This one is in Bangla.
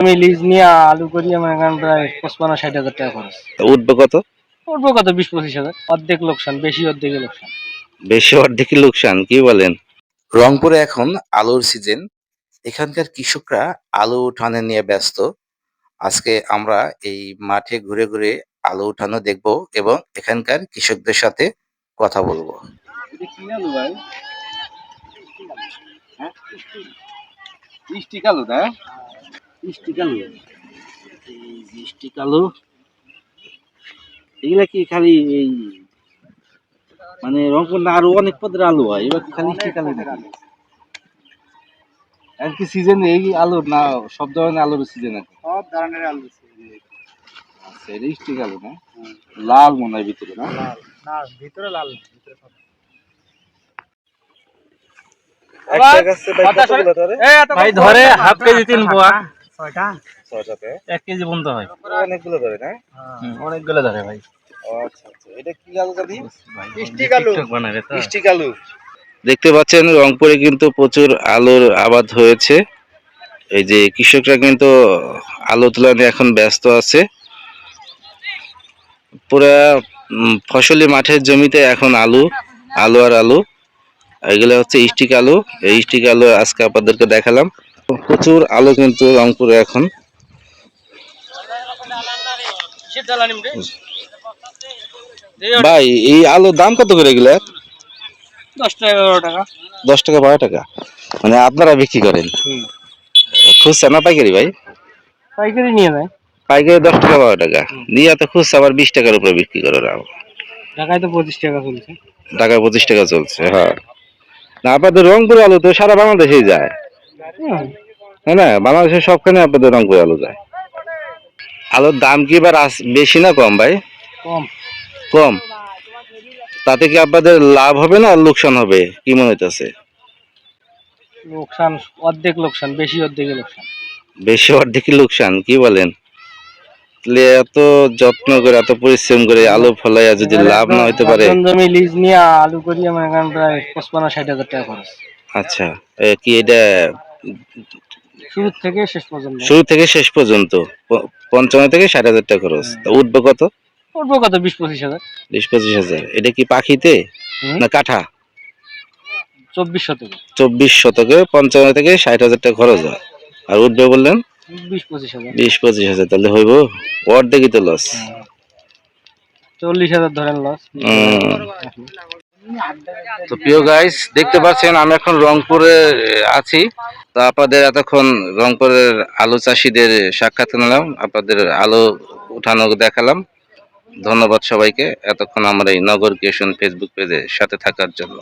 আমি লিজ নিয়ে আলু করি আমার এখানে প্রায় পঁচপান্ন ষাট হাজার টাকা খরচ। উঠবে কত? উঠবো কত? বিশ পঁচিশ হাজার। অর্ধেক লোকসান বেশি অর্ধেকে লোকসান। বেশি অর্ধেক লোকসান কি বলেন? রংপুরে এখন আলুর সিজন। এখানকার কৃষকরা আলু উঠানে নিয়ে ব্যস্ত। আজকে আমরা এই মাঠে ঘুরে ঘুরে আলু উঠানো দেখব এবং এখানকার কৃষকদের সাথে কথা বলব। ভাই? মিষ্টি কালো। মিষ্টি কালো এই মিষ্টি কালো। এগুলা কি খালি এই মানে রংপুর না আরও অনেক পদের আলু হয়? এবার খালি মিষ্টি কালো নাকি? আর কি সিজন এই আলুর না সব ধরনের আলুর সিজন আছে? সব ধরনের আলু আচ্ছা এটা মিষ্টি কালো না? লাল মনে হয় ভিতরে না? না ভিতরে লাল ভিতরে। ভাই ধরে? হাফ কেজি তিন পোয়া ছয়টা? এক কেজি বন্ধ হয়। অনেকগুলো ধরে না? অনেকগুলো ধরে ভাই। আচ্ছা আচ্ছা। দেখতে পাচ্ছেন রংপুরে কিন্তু প্রচুর আলুর আবাদ হয়েছে। এই যে কৃষকরা কিন্তু আলু তোলা নিয়ে এখন ব্যস্ত আছে। পুরা উম, ফসলি মাঠের জমিতে এখন আলু আলু আর আলু। এগুলো হচ্ছে স্টিক আলু। এই স্টিক আলু আজকে আপনাদেরকে দেখালাম। প্রচুর আলু কিন্তু রংপুরে এখন। ভাই এই আলুর দাম কত করে এগুলো? দশ টাকা এগারো টাকা। দশ টাকা বারো টাকা? মানে আপনারা বিক্রি করেন। খুচরা না পাইকারি ভাই? পাইকারি নিয়ে নেয়। পাইকারি দশ টাকা বারো টাকা। নিয়ে তো খুচরা আবার বিশ টাকার উপরে বিক্রি করে ওরা। ঢাকায় তো পঁচিশ টাকা চলছে। টাকায় পঁচিশ টাকা চলছে হ্যাঁ। না আপনাদের রংপুর আলু তো সারা বাংলাদেশেই যায়। হুম। না বাংলাদেশের সবখানে আপনাদের রংপুর আলু যায়। আলুর দাম কি এবার বেশি না কম ভাই? কম। কম। তাতে কি আপনাদের লাভ হবে না লোকসান হবে? কি মনে হইতেছে? লোকসান অর্ধেক লোকসান বেশি অর্ধেকে লোকসান। বেশি অর্ধেক লোকসান কি বলেন? এত যত্ন করে এত পরিশ্রম করে আলু ফলাইয়া যদি লাভ না হইতে পারে। জমি লিজ নিয়ে আলু করি আমার এখানে প্রায় পঁচপান্ন ষাট হাজার টাকা খরচ। আচ্ছা কি এটা শুরু থেকে শেষ পর্যন্ত। শুরু থেকে শেষ পর্যন্ত। পঞ্চান্ন থেকে ষাট হাজার টাকা খরচ। উঠবে কত? উঠবো কত? বিশ পঁচিশ হাজার। বিশ পঁচিশ হাজার। এটা কি পাখিতে? না কাঠা? চব্বিশ শতকে। চব্বিশ শতকে পঞ্চান্ন থেকে ষাট হাজার টাকা খরচ হয়। আর উঠবে বললেন? বিশ পঁচিশ হাজার। বিশ পঁচিশ হাজার। তাহলে হইব অর্ধেকই তো লস চল্লিশ হাজার ধরেন লস তো প্রিয় গাইস দেখতে পাচ্ছেন আমি এখন রংপুরে আছি। তো আপনাদের এতক্ষণ রংপুরের আলু চাষিদের সাক্ষাৎ নিলাম, আপনাদের আলু উঠানো দেখালাম। ধন্যবাদ সবাইকে। এতক্ষণ আমার এই নগর ক্রিয়েশন ফেসবুক পেজে সাথে থাকার জন্য।